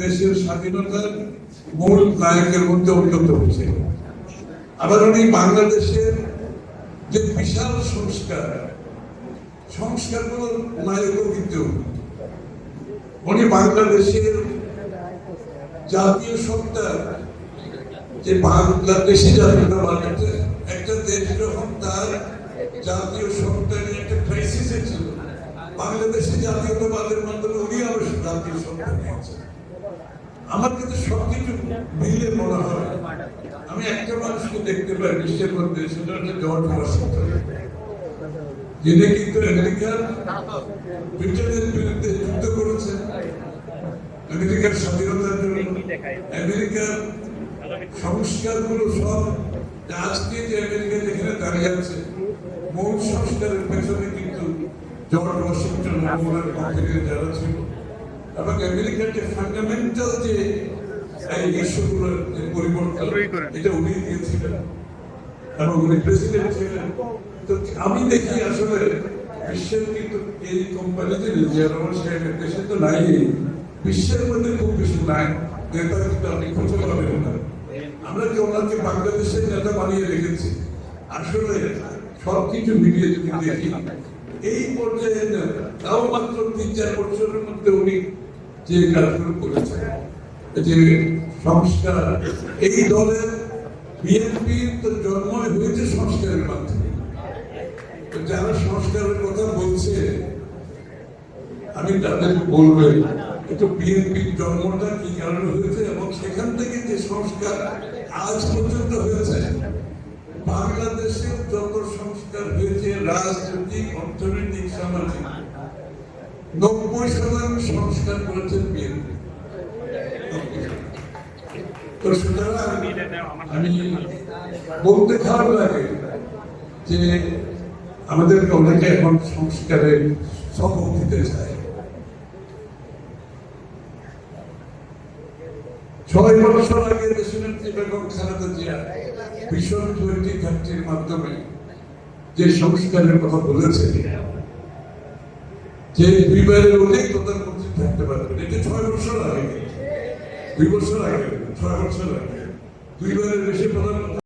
দেশের স্বাধীনতার মূল নায়কের মধ্যে অন্যতম ছিল। আবার উনি বাংলাদেশের যে বিশাল সংস্কার, সংস্কারগুলোর নায়কও কিন্তু উনি। বাংলাদেশের জাতীয় সত্তার যে বাংলাদেশি জাতীয়তাবাদ, একটা একটা দেশ যখন তার জাতীয় সত্তার একটা ক্রাইসিসে ছিল, বাংলাদেশি জাতীয়তাবাদের মাধ্যমে উনি আবার জাতীয় সত্তা নিয়েছেন। আমার কিন্তু সবকিছু মিলে মনে হয়। আমি একটা মানুষকে দেখতে পাই বিশ্বের মধ্যে, সেটা হচ্ছে জর্জ ওয়াশিংটন। যিনি কিন্তু আমেরিকার ব্রিটেনের বিরুদ্ধে যুদ্ধ করেছেন, আমেরিকার স্বাধীনতার জন্য। আমেরিকার সব আজকে যে আমেরিকা যেখানে দাঁড়িয়ে আছে, মূল সংস্কারের পেছনে কিন্তু জর্জ ওয়াশিংটন যারা ছিল। এবং আমেরিকার যে ফান্ডামেন্টাল যে এই ইস্যুগুলোর যে পরিবর্তন এটা উনি দিয়েছিলেন। এবং উনি প্রেসিডেন্ট ছিলেন। তো আমি দেখি আসলে বিশ্বের কিন্তু এই কোম্পানিতে যে রহমান সাহেবের দেশে তো নাই বিশ্বের মধ্যে খুব বেশি নাই। নেতা কিন্তু আপনি খুঁজে পাবেন না। আমরা যে ওনাকে বাংলাদেশের নেতা বানিয়ে রেখেছি? আসলে সবকিছু মিলিয়ে যদি দেখি এই পর্যায়ে তাও মাত্র তিন চার বছরের মধ্যে উনি যে কাজগুলো করেছেন যে সংস্কার, এই দলের বিএনপির তো জন্মই হয়েছে সংস্কারের মাধ্যমে। যারা সংস্কারের কথা বলছে, আমি তাদের বলব একটু বিএনপির জন্মটা কি কারণে হয়েছে এবং সেখান থেকে যে সংস্কার আজ পর্যন্ত হয়েছে বাংলাদেশের যত সংস্কার হয়েছে, রাজনৈতিক, অর্থনৈতিক, সামাজিক নব্বই সংস্কার করেছেন তো সুতরাং আমি বলতে খারাপ লাগে যে অনেকে এখন সংস্কারে শপথ দিতে চায়। ছয় বছর আগে দেশনেত্রী বেগম খালেদা জিয়া টোয়েন্টি থার্টির মাধ্যমে যে সংস্কারের কথা বলেছে যে দুইবারের অনেক প্রধানমন্ত্রী থাকতে পারবেন এটা ছয় বছর আগে। দুই বছর আগে, ছয় বছর আগে। দুইবারের বেশি প্রধানমন্ত্রী